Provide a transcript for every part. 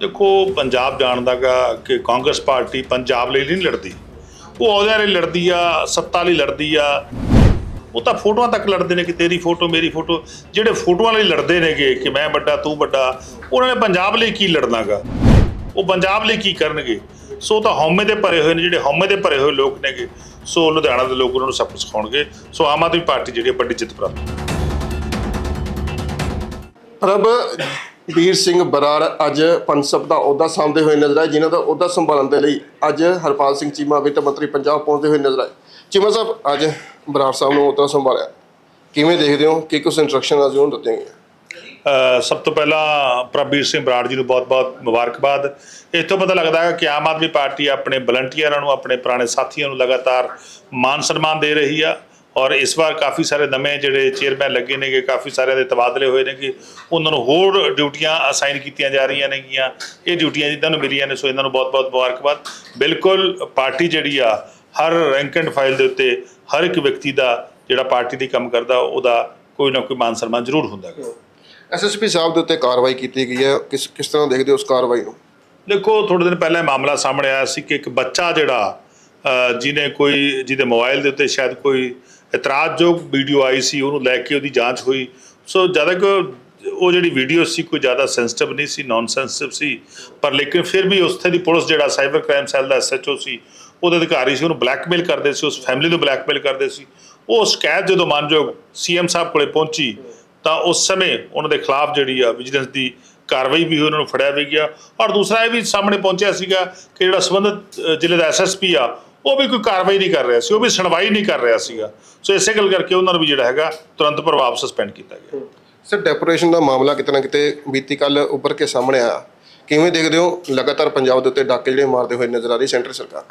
ਦੇਖੋ, ਪੰਜਾਬ ਜਾਣਦਾਗਾ ਕਿ ਕਾਂਗਰਸ ਪਾਰਟੀ ਪੰਜਾਬ ਲਈ ਨਹੀਂ ਲੜਦੀ। ਉਹ ਅਹੁਦਿਆਂ ਲਈ ਲੜਦੀ ਆ, ਸੱਤਾ ਲਈ ਲੜਦੀ ਆ। ਉਹ ਤਾਂ ਫੋਟੋਆਂ ਤੱਕ ਲੜਦੇ ਨੇ ਕਿ ਤੇਰੀ ਫੋਟੋ, ਮੇਰੀ ਫੋਟੋ। ਜਿਹੜੇ ਫੋਟੋਆਂ ਲਈ ਲੜਦੇ ਨੇਗੇ ਕਿ ਮੈਂ ਵੱਡਾ, ਤੂੰ ਵੱਡਾ, ਉਹਨਾਂ ਨੇ ਪੰਜਾਬ ਲਈ ਕੀ ਲੜਨਾਗਾ ਉਹ ਪੰਜਾਬ ਲਈ ਕੀ ਕਰਨਗੇ? ਸੋ ਉਹ ਤਾਂ ਹਉਮੈ ਦੇ ਭਰੇ ਹੋਏ ਨੇ, ਜਿਹੜੇ ਹਉਮੈ ਦੇ ਭਰੇ ਹੋਏ ਲੋਕ ਨੇਗੇ, ਸੋ ਲੁਧਿਆਣਾ ਦੇ ਲੋਕ ਉਹਨਾਂ ਨੂੰ ਸਭ ਕੁਝ ਸਿਖਾਉਣਗੇ। ਸੋ ਆਮ ਆਦਮੀ ਪਾਰਟੀ ਜਿਹੜੀ ਹੈ ਵੱਡੀ ਜਿੱਤ ਪ੍ਰਾਪਤ ਪ੍ਰਭ ਵੀਰ ਸਿੰਘ ਬਰਾੜ ਅੱਜ ਪੰਸਬ ਦਾ ਅਹੁਦਾ ਸਾਂਭਦੇ ਹੋਏ ਨਜ਼ਰ ਆਏ, ਜਿਨ੍ਹਾਂ ਦਾ ਅਹੁਦਾ ਸੰਭਾਲਣ ਦੇ ਲਈ ਅੱਜ ਹਰਪਾਲ ਸਿੰਘ ਚੀਮਾ ਵਿੱਤ ਮੰਤਰੀ ਪੰਜਾਬ ਪਹੁੰਚਦੇ ਹੋਏ ਨਜ਼ਰ ਆਏ। ਚੀਮਾ ਸਾਹਿਬ, ਅੱਜ ਬਰਾੜ ਸਾਹਿਬ ਨੂੰ ਅਹੁਦਾ ਸੰਭਾਲਿਆ। ਕਿਵੇਂ ਦੇਖਦੇ ਹੋ? ਕਿ ਕੁਝ ਇੰਸਟਰਕਸ਼ਨ ਅੱਜ ਉਹਨੂੰ ਦਿੱਤੀਆਂ ਗਈਆਂ? ਸਭ ਤੋਂ ਪਹਿਲਾਂ ਪ੍ਰਭੀਰ ਸਿੰਘ ਬਰਾੜ ਜੀ ਨੂੰ ਬਹੁਤ-ਬਹੁਤ ਮੁਬਾਰਕਬਾਦ। ਇਸ ਤੋਂ ਪਤਾ ਲੱਗਦਾ ਹੈ ਕਿ ਆਮ ਆਦਮੀ ਪਾਰਟੀ ਆਪਣੇ ਵਲੰਟੀਅਰਾਂ ਨੂੰ, ਆਪਣੇ ਪੁਰਾਣੇ ਸਾਥੀਆਂ ਨੂੰ ਲਗਾਤਾਰ ਮਾਨ ਸਨਮਾਨ ਦੇ ਰਹੀ ਆ। ਔਰ ਇਸ ਵਾਰ ਕਾਫੀ ਸਾਰੇ ਨਵੇਂ ਜਿਹੜੇ ਚੇਅਰਮੈਨ ਲੱਗੇ ਨੇਗੇ ਕਾਫੀ ਸਾਰਿਆਂ ਦੇ ਤਬਾਦਲੇ ਹੋਏ ਨੇਗੇ। ਉਹਨਾਂ ਨੂੰ ਹੋਰ ਡਿਊਟੀਆਂ ਅਸਾਈਨ ਕੀਤੀਆਂ ਜਾ ਰਹੀਆਂ ਨੇਗੀਆਂ। ਇਹ ਡਿਊਟੀਆਂ ਜਿੱਦਾਂ ਨੂੰ ਮਿਲੀਆਂ ਨੇ ਸੋ ਇਹਨਾਂ ਨੂੰ ਬਹੁਤ-ਬਹੁਤ ਮੁਬਾਰਕਬਾਦ। ਬਿਲਕੁਲ ਪਾਰਟੀ ਜਿਹੜੀ ਆ ਹਰ ਰੈਂਕ ਐਂਡ ਫਾਈਲ ਦੇ ਉੱਤੇ ਹਰ ਇੱਕ ਵਿਅਕਤੀ ਦਾ ਜਿਹੜਾ ਪਾਰਟੀ ਦੀ ਕੰਮ ਕਰਦਾ ਉਹਦਾ ਕੋਈ ਨਾ ਕੋਈ ਮਾਨ ਸਨਮਾਨ ਜ਼ਰੂਰ ਹੁੰਦਾ ਹੈ ਐਸਐਸਪੀ ਸਾਹਿਬ ਦੇ ਉੱਤੇ ਕਾਰਵਾਈ ਕੀਤੀ ਗਈ ਹੈ। ਕਿਸ ਕਿਸ ਤਰ੍ਹਾਂ ਦੇਖਦੇ ਹੋ ਉਸ ਕਾਰਵਾਈ ਨੂੰ? ਦੇਖੋ ਥੋੜੇ ਦਿਨ ਪਹਿਲਾਂ ਮਾਮਲਾ ਸਾਹਮਣੇ ਆਇਆ ਸੀ ਕਿ ਇੱਕ ਬੱਚਾ ਜਿਹੜਾ ਜਿਹਨੇ ਕੋਈ ਜਿਹਦੇ ਮੋਬਾਈਲ ਦੇ ਉੱਤੇ ਸ਼ਾਇਦ ਕੋਈ ਇਤਰਾਜ਼ਯੋਗ ਵੀਡੀਓ ਆਈ ਸੀ, ਉਹਨੂੰ ਲੈ ਕੇ ਉਹਦੀ ਜਾਂਚ ਹੋਈ। ਸੋ ਜ਼ਿਆਦਾ ਕਿ ਉਹ ਜਿਹੜੀ ਵੀਡੀਓ ਸੀ ਕੋਈ ਜ਼ਿਆਦਾ ਸੈਂਸਿਟਿਵ ਨਹੀਂ ਸੀ ਨਾਨ ਸੈਂਸਿਟਿਵ ਸੀ, ਪਰ ਲੇਕਿਨ ਫਿਰ ਵੀ ਉੱਥੇ ਦੀ ਪੁਲਿਸ ਜਿਹੜਾ ਸਾਈਬਰ ਕ੍ਰਾਈਮ ਸੈੱਲ ਦਾ ਐਸਐਚਓ ਸੀ, ਉਹਦੇ ਅਧਿਕਾਰੀ ਸੀ, ਉਹਨੂੰ ਬਲੈਕਮੇਲ ਕਰਦੇ ਸੀ, ਉਸ ਫੈਮਿਲੀ ਨੂੰ ਬਲੈਕਮੇਲ ਕਰਦੇ ਸੀ। ਉਹ ਸ਼ਿਕਾਇਤ ਜਦੋਂ ਮਾਨਯੋਗ ਸੀਐਮ ਸਾਹਿਬ ਕੋਲੇ ਪਹੁੰਚੀ, ਤਾਂ ਉਸ ਸਮੇਂ ਉਹਨਾਂ ਦੇ ਖਿਲਾਫ ਜਿਹੜੀ ਆ ਵਿਜੀਲੈਂਸ ਦੀ ਕਾਰਵਾਈ ਵੀ ਹੋਈ, ਉਹਨਾਂ ਨੂੰ ਫੜਿਆ ਵੀ ਗਿਆ। ਔਰ ਦੂਸਰਾ ਇਹ ਵੀ ਸਾਹਮਣੇ ਪਹੁੰਚਿਆ ਸੀਗਾ ਕਿ ਜਿਹੜਾ ਸੰਬੰਧਿਤ ਜ਼ਿਲ੍ਹੇ ਦਾ ਐਸਐਸਪੀ ਆ ਉਹ ਵੀ ਕੋਈ ਕਾਰਵਾਈ ਨਹੀਂ ਕਰ ਰਿਹਾ ਸੀ ਉਹ ਵੀ ਸੁਣਵਾਈ ਨਹੀਂ ਕਰ ਰਿਹਾ ਸੀਗਾ। ਸੋ ਇਸੇ ਗੱਲ ਕਰਕੇ ਉਹਨਾਂ ਨੂੰ ਵੀ ਜਿਹੜਾ ਹੈਗਾ ਤੁਰੰਤ ਪ੍ਰਭਾਵ ਸਸਪੈਂਡ ਕੀਤਾ ਗਿਆ। ਸਰ ਡੈਪੋਰੇਸ਼ਨ ਦਾ ਮਾਮਲਾ ਕਿਤੇ ਨਾ ਕਿਤੇ ਬੀਤੀ ਕੱਲ ਉੱਭਰ ਕੇ ਸਾਹਮਣੇ ਆਇਆ। ਕਿਵੇਂ ਦੇਖਦੇ ਹੋ? ਲਗਾਤਾਰ ਪੰਜਾਬ ਦੇ ਉੱਤੇ ਡਾਕੇ ਜਿਹੜੇ ਮਾਰਦੇ ਹੋਏ ਨਜ਼ਰ ਆ ਰਹੀ ਸੈਂਟਰ ਸਰਕਾਰ?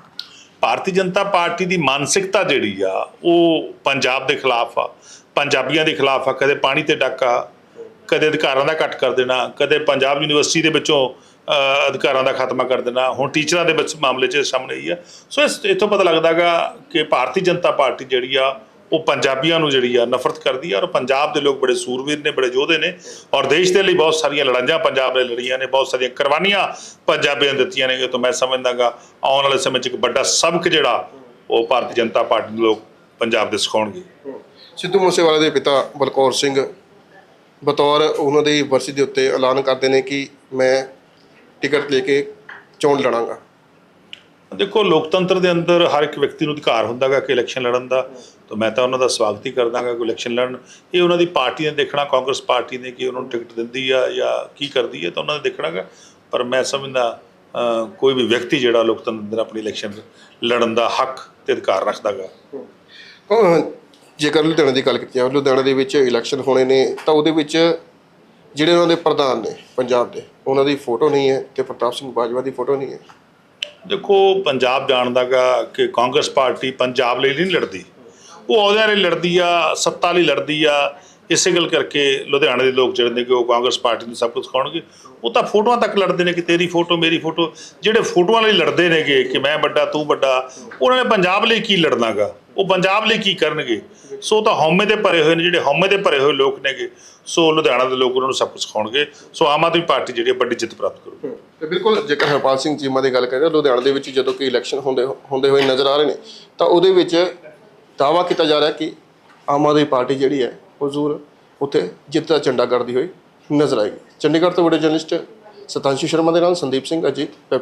ਭਾਰਤੀ ਜਨਤਾ ਪਾਰਟੀ ਦੀ ਮਾਨਸਿਕਤਾ ਜਿਹੜੀ ਆ ਉਹ ਪੰਜਾਬ ਦੇ ਖਿਲਾਫ ਆ ਪੰਜਾਬੀਆਂ ਦੇ ਖਿਲਾਫ ਆ ਕਦੇ ਪਾਣੀ ਤੇ ਡਾਕਾ ਕਦੇ ਅਧਿਕਾਰਾਂ ਦਾ ਕੱਟ ਕਰ ਦੇਣਾ ਕਦੇ ਪੰਜਾਬ ਯੂਨੀਵਰਸਿਟੀ ਦੇ ਵਿੱਚੋਂ ਅਧਿਕਾਰਾਂ ਦਾ ਖਾਤਮਾ ਕਰ ਦੇਣਾ। ਹੁਣ ਟੀਚਰਾਂ ਦੇ ਵਿੱਚ ਮਾਮਲੇ 'ਚ ਸਾਹਮਣੇ ਆਈ ਆ। ਸੋ ਇਸ ਇੱਥੋਂ ਪਤਾ ਲੱਗਦਾਗਾ ਕਿ ਭਾਰਤੀ ਜਨਤਾ ਪਾਰਟੀ ਜਿਹੜੀ ਆ, ਉਹ ਪੰਜਾਬੀਆਂ ਨੂੰ ਜਿਹੜੀ ਆ ਨਫ਼ਰਤ ਕਰਦੀ ਆ ਔਰ ਪੰਜਾਬ ਦੇ ਲੋਕ ਬੜੇ ਸੂਰਵੀਰ ਨੇ, ਬੜੇ ਯੋਧੇ ਨੇ ਔਰ ਦੇਸ਼ ਦੇ ਲਈ ਬਹੁਤ ਸਾਰੀਆਂ ਲੜਾਈਆਂ ਪੰਜਾਬ ਨੇ ਲੜੀਆਂ ਨੇ, ਬਹੁਤ ਸਾਰੀਆਂ ਕੁਰਬਾਨੀਆਂ ਪੰਜਾਬੀਆਂ ਦਿੱਤੀਆਂ ਨੇ। ਤੋਂ ਮੈਂ ਸਮਝਦਾਗਾ ਆਉਣ ਵਾਲੇ ਸਮੇਂ 'ਚ ਇੱਕ ਵੱਡਾ ਸਬਕ ਜਿਹੜਾ, ਉਹ ਭਾਰਤੀ ਜਨਤਾ ਪਾਰਟੀ ਨੂੰ ਲੋਕ ਪੰਜਾਬ ਦੇ ਸਿਖਾਉਣਗੇ। ਸਿੱਧੂ ਮੂਸੇਵਾਲੇ ਦੇ ਪਿਤਾ ਬਲਕੌਰ ਸਿੰਘ ਬਤੌਰ ਉਹਨਾਂ ਦੀ ਵਰਸੀ ਦੇ ਉੱਤੇ ਐਲਾਨ ਕਰਦੇ ਨੇ ਕਿ ਮੈਂ ਟਿਕਟ ਲੈ ਕੇ ਚੋਣ ਲੜਾਂਗਾ। ਦੇਖੋ ਲੋਕਤੰਤਰ ਦੇ ਅੰਦਰ ਹਰ ਇੱਕ ਵਿਅਕਤੀ ਨੂੰ ਅਧਿਕਾਰ ਹੁੰਦਾਗਾ ਕਿ ਇਲੈਕਸ਼ਨ ਲੜਨ ਦਾ। ਤਾਂ ਮੈਂ ਤਾਂ ਉਹਨਾਂ ਦਾ ਸਵਾਗਤ ਹੀ ਕਰਦਾਗਾ ਕਿ ਇਲੈਕਸ਼ਨ ਲੜਨ। ਇਹ ਉਹਨਾਂ ਦੀ ਪਾਰਟੀ ਨੇ ਦੇਖਣਾ ਕਾਂਗਰਸ ਪਾਰਟੀ ਨੇ ਕਿ ਉਹਨਾਂ ਨੂੰ ਟਿਕਟ ਦਿੰਦੀ ਆ ਜਾਂ ਕੀ ਕਰਦੀ ਹੈ ਤਾਂ ਉਹਨਾਂ ਨੇ ਦੇਖਣਾਗਾ। ਪਰ ਮੈਂ ਸਮਝਦਾ ਕੋਈ ਵੀ ਵਿਅਕਤੀ ਜਿਹੜਾ ਲੋਕਤੰਤਰ ਦੇ ਅੰਦਰ ਆਪਣੀ ਇਲੈਕਸ਼ਨ ਲੜਨ ਦਾ ਹੱਕ ਤੇ ਅਧਿਕਾਰ ਰੱਖਦਾਗਾ। ਜੇਕਰ ਲੁਧਿਆਣੇ ਦੀ ਗੱਲ ਕੀਤੀ ਜਾਵੇ ਲੁਧਿਆਣੇ ਦੇ ਵਿੱਚ ਇਲੈਕਸ਼ਨ ਹੋਣੇ ਨੇ ਤਾਂ ਉਹਦੇ ਵਿੱਚ ਜਿਹੜੇ ਉਹਨਾਂ ਦੇ ਪ੍ਰਧਾਨ ਨੇ ਪੰਜਾਬ ਦੇ, ਉਹਨਾਂ ਦੀ ਫੋਟੋ ਨਹੀਂ ਹੈ ਤੇ ਪ੍ਰਤਾਪ ਸਿੰਘ ਬਾਜਵਾ ਦੀ ਫੋਟੋ ਨਹੀਂ ਹੈ। ਦੇਖੋ, ਪੰਜਾਬ ਜਾਣਦਾਗਾ ਕਿ ਕਾਂਗਰਸ ਪਾਰਟੀ ਪੰਜਾਬ ਲਈ ਨਹੀਂ ਲੜਦੀ। ਉਹ ਅਹੁਦਿਆਂ ਲਈ ਲੜਦੀ ਆ, ਸੱਤਾ ਲਈ ਲੜਦੀ ਆ, ਇਸੇ ਗੱਲ ਕਰਕੇ ਲੁਧਿਆਣੇ ਦੇ ਲੋਕ ਜਿਹੜੇ ਨੇ ਕਿ ਉਹ ਕਾਂਗਰਸ ਪਾਰਟੀ ਨੂੰ ਸਭ ਕੁਝ ਸਿਖਾਉਣਗੇ। ਉਹ ਤਾਂ ਫੋਟੋਆਂ ਤੱਕ ਲੜਦੇ ਨੇ ਕਿ ਤੇਰੀ ਫੋਟੋ, ਮੇਰੀ ਫੋਟੋ, ਜਿਹੜੇ ਫੋਟੋਆਂ ਲਈ ਲੜਦੇ ਨੇਗੇ ਕਿ ਮੈਂ ਵੱਡਾ, ਤੂੰ ਵੱਡਾ, ਉਹਨਾਂ ਨੇ ਪੰਜਾਬ ਲਈ ਕੀ ਲੜਨਾਗਾ? ਉਹ ਪੰਜਾਬ ਲਈ ਕੀ ਕਰਨਗੇ? ਸੋ ਤਾਂ ਹਉਮੈ ਦੇ ਭਰੇ ਹੋਏ ਨੇ, ਜਿਹੜੇ ਹਉਮੈ ਦੇ ਭਰੇ ਹੋਏ ਲੋਕ ਨੇਗੇ, ਸੋ ਲੁਧਿਆਣਾ ਦੇ ਲੋਕ ਉਹਨਾਂ ਨੂੰ ਸਭ ਕੁਝ ਸਿਖਾਉਣਗੇ। ਸੋ ਆਮ ਆਦਮੀ ਪਾਰਟੀ ਜਿਹੜੀ ਹੈ, ਵੱਡੀ ਜਿੱਤ ਪ੍ਰਾਪਤ ਕਰੂਗੀ। ਤੇ ਬਿਲਕੁਲ ਜੇਕਰ ਹਰਪਾਲ ਸਿੰਘ ਚੀਮਾ ਦੀ ਗੱਲ ਕਰੀਏ, ਲੁਧਿਆਣਾ ਦੇ ਵਿੱਚ ਜਦੋਂ ਕਿ ਇਲੈਕਸ਼ਨ ਹੁੰਦੇ ਹੁੰਦੇ ਹੋਏ ਨਜ਼ਰ ਆ ਰਹੇ ਨੇ, ਤਾਂ ਉਹਦੇ ਵਿੱਚ ਦਾਵਾ ਕੀਤਾ ਜਾ ਰਿਹਾ ਕਿ ਆਮ ਆਦਮੀ ਪਾਰਟੀ ਜਿਹੜੀ ਹੈ ਉਹ ਜ਼ਰੂਰ ਉੱਥੇ ਜਿੱਤ ਦਾ ਝੰਡਾ ਕਰਦੀ ਹੋਈ ਨਜ਼ਰ ਆਏਗੀ। ਚੰਡੀਗੜ੍ਹ ਤੋਂ ਵੀਡੀਓ ਜਰਨਲਿਸਟ ਸਤਾਂਸ਼ੂ ਸ਼ਰਮਾ ਦੇ ਨਾਲ ਸੰਦੀਪ ਸਿੰਘ, ਅਜੀਤ ਵੈਬ